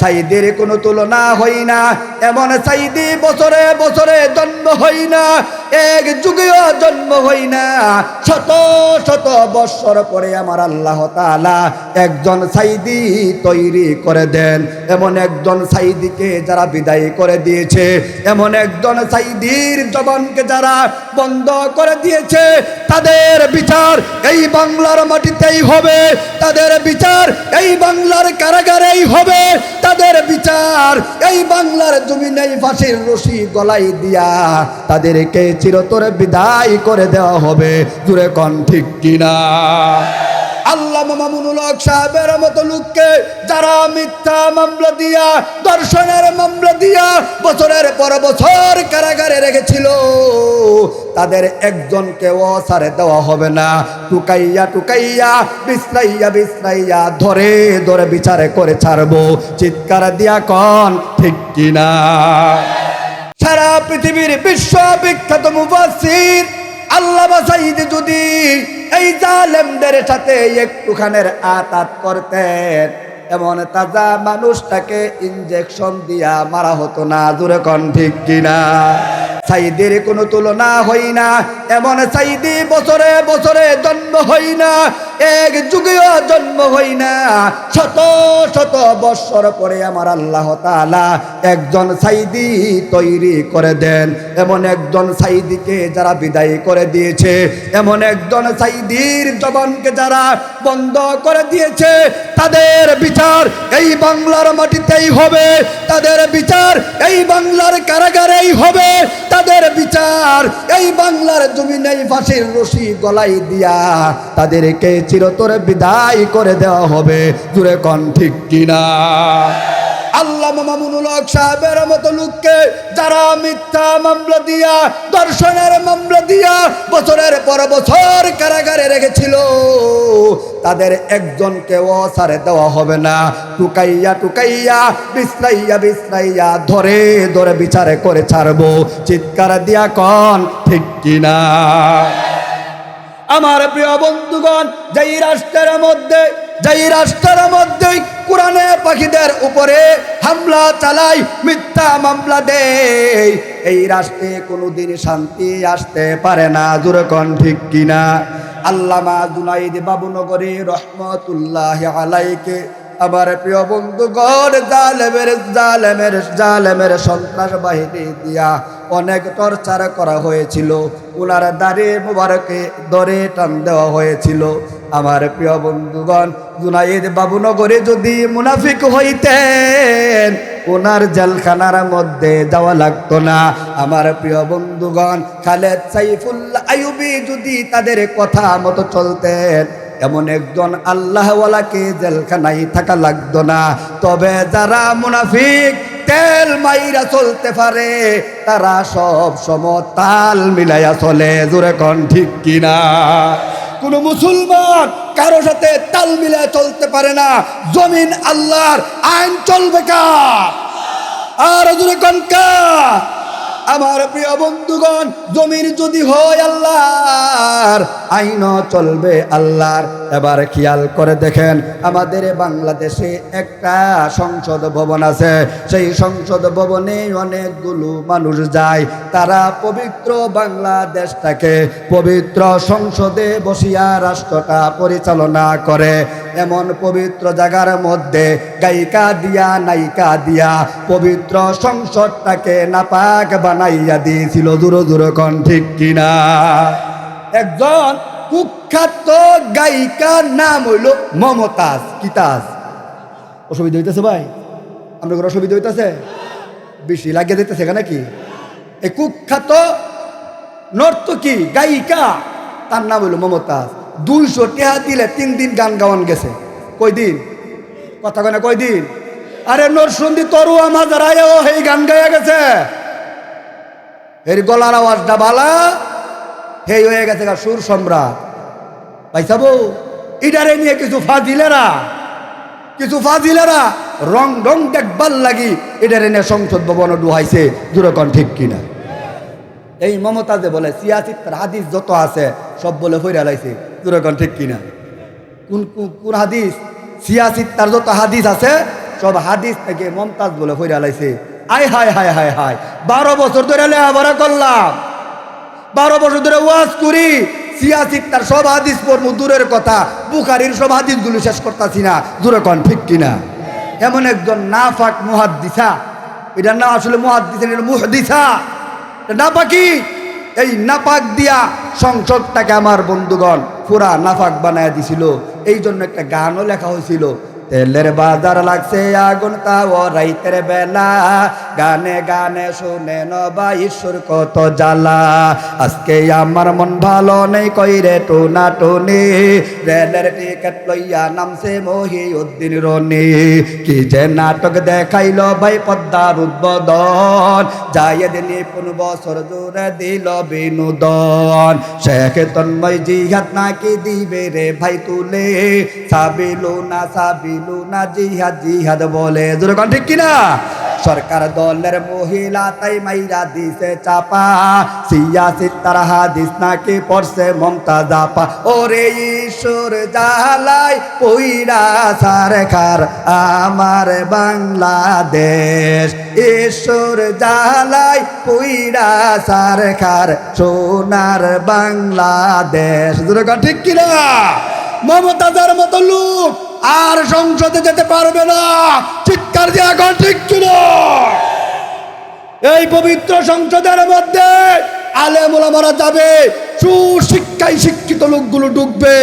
সাইদের কোনো তুলনা হই না। এমন সাইদি বছরে বছরে জন্ম হই না। এক যুগেও জন্ম হই না। শত শত বৎসর পরে আমার আল্লাহ তালা একজন সাইদি তৈরি করে দেন। এমন একজন সাইদিকে যারা বিদায় করে দিয়েছে, এমন একজন সাইদির জবানকে যারা বন্ধ করে দিয়েছে, তাদের বিচার এই বাংলার মাটিতেই হবে। তাদের বিচার এই বাংলার কারাগারেই হবে তাদের বিচার। এই বাংলার জমিনেই ফাঁসির রশি গলাই দিয়া তাদেরকে চিরতরে বিদায় করে দেওয়া হবে। দূরে কন ঠিক কিনা? আল্লাহ মামুনুল হক সাহেবের মতো লোককে যারা মিথ্যা মামলা দিয়া, দর্শনের মামলা দিয়া বছরের পর বছর কারাগারে রেখেছিল, তাদের একজনকে অসারে দেওয়া হবে না। টুকাইয়া টুকাইয়া বিশ্রাইয়া বিশ্রাইয়া ধরে ধরে বিচারে করে ছাড়বো। চিৎকার দিয়া কন, ঠিক কিনা? সারা পৃথিবীর বিশ্ববিখ্যাত মুফাসির আল্লাহ যদি এই জালেমদের সাথে একটুখানের আতাত করতেন। এমন তাজা মানুষটাকে ইঞ্জেকশন দিয়া মারা হতো না দূরে কন ঠিক কিনা? সাইদের কোনো তুলনা হই না এমন সাইদি বছরে বছরে জন্ম হই না এক যুগেও জন্ম হই না। শত শত বৎসর পরে আমার আল্লাহ তালা একজন সাইদি তৈরি করে দেন। এমন একজন সাইদিকে যারা বিদায় করে দিয়েছে, এমন একজন সাইদির জবানকে যারা বন্ধ করে দিয়েছে, তাদের বিচার এই বাংলার মাটিতেই হবে। তাদের বিচার এই বাংলার কারাগারেই হবে। বিচার এই বাংলার জমিনেই ফাঁসির রশি গলাই দিয়া তাদেরকে চিরতরে বিদায় করে দেওয়া হবে। দূরে কন ঠিক কিনা? আল্লাহ মামুনুল হক সাহেবের মতো লোককে যারা মিথ্যা মামলা দিয়া দর্শনের মামলা দিয়া বছরের পর বছর কারাগারে রেখেছিল, তাদের একজনকে অসারে দেওয়া হবে না। টুকাইয়া টুকাইয়া, বিশ্রাইয়া বিশ্রাইয়া ধরে ধরে বিচারে করে ছাড়বো। চিৎকার দিয়া কন, ঠিক কিনা? আমার প্রিয় বন্ধুগণ, যেই রাষ্ট্রের মধ্যে যেই রাষ্ট্রের মধ্যেই কোরআনে পাখিদের উপরে হামলা চালায় মিথ্যা মামলা দেয়, এই রাষ্ট্রে কোনোদিন শান্তি আসতে পারে না। দূরকণ ঠিক কিনা? আল্লামা জুনাইদ বাবুনগরী রহমতুল্লাহ আলাইকে আমার প্রিয় বন্ধুগণ, জালেমের জালেমের জালেমের সন্ত্রাস বাহিনী দিয়া অনেক টর্চার করা হয়েছিল। ওনার দাঁড়ে মুবারকে দরে টান দেওয়া হয়েছিল। আমার প্রিয় বন্ধুগণ, জুনাইদ বাবুনগরে যদি মুনাফিক হইতেন ওনার জেলখানার মধ্যে যাওয়া লাগতো না। আমার প্রিয় বন্ধুগণ, খালেদ সাইফুল্লাহ আইয়ুবি যদি তাদের কথা মতো চলতেন এমন একজন আল্লাহওয়ালাকে জেলখানায় থাকা লাগতো না। তবে যারা মুনাফিক, তেল মাইরা চলতে পারে, তারা সব সময় তাল মিলাইয়া চলে। জোরে কন ঠিক কিনা? কোন মুসলমান কারও সাথে তাল মিলায় চলতে পারে না। জমিন আল্লাহর, আইন চলবে কার আর জোরে কন আমার প্রিয় বন্ধুগণ জমির যদি হয় আল্লাহর আইন চলবে আল্লাহর। এবার খেয়াল করে দেখেন, আমাদের বাংলাদেশে একটা সংসদ ভবন আছে। সেই সংসদ ভবনে অনেকগুলো মানুষ যায়। তারা পবিত্র বাংলাদেশটাকে পবিত্র সংসদে বসিয়া রাষ্ট্রটা পরিচালনা করে। এমন পবিত্র জায়গার মধ্যে গায়িকা দিয়া, নায়িকা দিয়া পবিত্র সংসদটাকে নাপাক বানাইয়া দিয়েছিল। দূর দূর কন ঠিক কিনা? একজন কুখ্যাত গায়িকার নাম হইল মমতাজ, কিতাজ। অসুবিধা হইতেছে ভাই? আপনার অসুবিধা হইতেছে? বেশি লাগিয়ে দিতেছে কেন কি এই কুখ্যাত নর্তকী গায়িকা, তার নাম হইল মমতাজ। দুইশো টেহা দিলে তিন দিন গান গাওয়ান গেছে। কই দিন? কথা কয় না কয় দিন? আরে নরসুন্দি তরুয়া মাজার আয়ও এই গান গাইয়া গেছে। এর গলার আওয়াজটা বালা হেই হয়ে গেছে গা সুর সম্রাট। পাইসাবো ইডারে নিয়ে কিছু ফাজিলেরা কিছু ফাজিলেরা রং রং দেখবার লাগি এটারে নিয়ে সংসদ ভবন ডুহাইছে দুরকম ঠিক কিনা। এই মমতাজে বলে, সিয়াসিত্তার হাদিস যত আছে, সব বলে ফইরা লাইছে দুরকম ঠিক কিনা। কোন কোন- হাদিস? সিয়াসিত্তার যত হাদিস আছে, সব হাদিস থেকে মমতাজ বলে হইরা লাইছে। আয় হায় হায় হায় হায়, বারো বছর ধরে লেখাপড়া করলাম। বারো বছর ধরে ওয়াজ করি। সিয়াসিক তার সব হাদিস পড়ব, দূরের কথা। বুখারির সব হাদিসগুলো শেষ করতেছি না। দূরে কন, ঠিক কিনা? এমন একজন নাফাক মুহাদ্দিসা। এটা না আসলে মুহাদ্দিসা এটা মুহদিসা। এটা নাপাকি। এই নাপাক দিয়া সংসদটাকে আমার বন্ধুগণ পুরা নাফাক বানায় দিছিল। এই জন্য একটা গানও লেখা হয়েছিল। তেলের বাজার লাগছে আগুন তাও রাইতের বেলা। গানে গানে শুনে নবা ঈশ্বর কত জ্বালা। আজকে আমার মন ভালো নেই কইরে টোনা টনি। রেলের টিকিট লইয়া নামছে মহি উদ্দিন রনি। কি যে নাটক দেখাইল ভাই পদ্মার উদ্বোধন। যায় দিনে পনেরো বছর জোরে দিল বিনোদন। শেখ তন্ময় জিহাদ নাকি দিবে রে ভাই তুলে। সাবিলু না সাবিলু না জিহাদ জিহাদ বলে। জোরে কন, ঠিক কিনা? সরকার দলের মহিলা তাই মাইরা দিছে চাপা। সিয়া সিতার হাদিস নাকি পড়ছে মমতা জাপা ওরে ঈশ্বর জালাই পইরা সারকার আমার বাংলাদেশ। ঈশ্বর জালাই পইরা সারকার সোনার বাংলাদেশ। জোরে কন, ঠিক কিনা? মমতাজার মতো লোক আর সংসদে যেতে পারবে না। চিৎকার দিয়ে এখন ঠিক ছিল। এই পবিত্র সংসদের মধ্যে আলেমুলামারা যাবে, সুশিক্ষায় শিক্ষিত লোকগুলো ঢুকবে।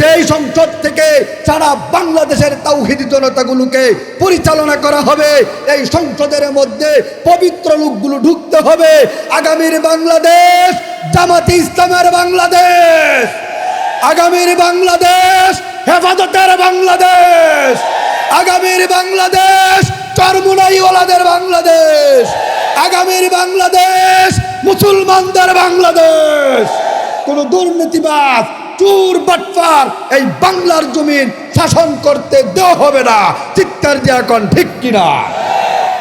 যেই সংসদ থেকে সারা বাংলাদেশের তাওহিদি জনতাগুলোকে পরিচালনা করা হবে, এই সংসদের মধ্যে পবিত্র লোকগুলো ঢুকতে হবে। আগামীর বাংলাদেশ, জামাতি ইসলামের বাংলাদেশ। আগামীর বাংলাদেশ, হেফাজতের বাংলাদেশ, আগামীর বাংলাদেশ, চরমুনাইওয়ালাদের বাংলাদেশ, আগামীর বাংলাদেশ, মুসলমানদের বাংলাদেশ। কোন দুর্নীতিবাদ চুর বাটফার এই বাংলার জমিন শাসন করতে দেওয়া হবে না। চিৎকার দিয়ে এখন ঠিক কিনা?